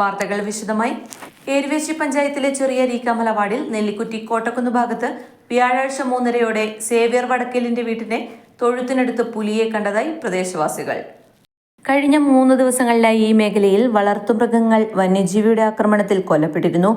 വാർത്തകൾ വിശദമായി. ഏരുവേശി പഞ്ചായത്തിലെ ചെറിയ രീക്കാമല വാർഡിൽ നെല്ലിക്കുറ്റി കോട്ടക്കുന്ന് ഭാഗത്ത് വ്യാഴാഴ്ച മൂന്നരയോടെ സേവ്യർ വടക്കലിന്റെ വീട്ടിനെ തൊഴുത്തിനടുത്ത് പുലിയെ കണ്ടതായി പ്രദേശവാസികൾ. കഴിഞ്ഞ മൂന്ന് ദിവസങ്ങളിലായി ഈ മേഖലയിൽ വളർത്തുമൃഗങ്ങൾ വന്യജീവിയുടെ ആക്രമണത്തിൽ കൊല്ലപ്പെട്ടിരുന്നു.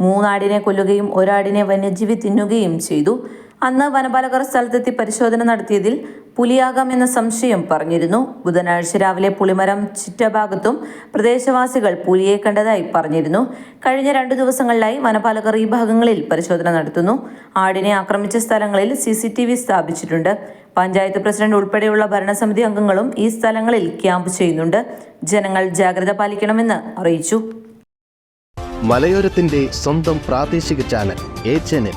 മൂന്നാടിനെ കൊല്ലുകയും ഒരാടിനെ വന്യജീവി തിന്നുകയും ചെയ്തു. അന്ന് വനപാലകർ സ്ഥലത്തെത്തി പരിശോധന നടത്തിയതിൽ പുലിയാകാമെന്ന സംശയം പറഞ്ഞിരുന്നു. ബുധനാഴ്ച രാവിലെ പുളിമരം ചിറ്റഭാഗത്തും പ്രദേശവാസികൾ പുലിയെ കണ്ടതായി പറഞ്ഞിരുന്നു. കഴിഞ്ഞ രണ്ടു ദിവസങ്ങളിലായി വനപാലകർ ഈ ഭാഗങ്ങളിൽ പരിശോധന നടത്തുന്നു. ആടിനെ ആക്രമിച്ച സ്ഥലങ്ങളിൽ സി സ്ഥാപിച്ചിട്ടുണ്ട്. പഞ്ചായത്ത് പ്രസിഡന്റ് ഉൾപ്പെടെയുള്ള ഭരണസമിതി അംഗങ്ങളും ഈ സ്ഥലങ്ങളിൽ ക്യാമ്പ് ചെയ്യുന്നുണ്ട്. ജനങ്ങൾ ജാഗ്രത പാലിക്കണമെന്ന് അറിയിച്ചു. മലയോരത്തിന്റെ സ്വന്തം പ്രാദേശിക ചാനൽ ചാനൽ.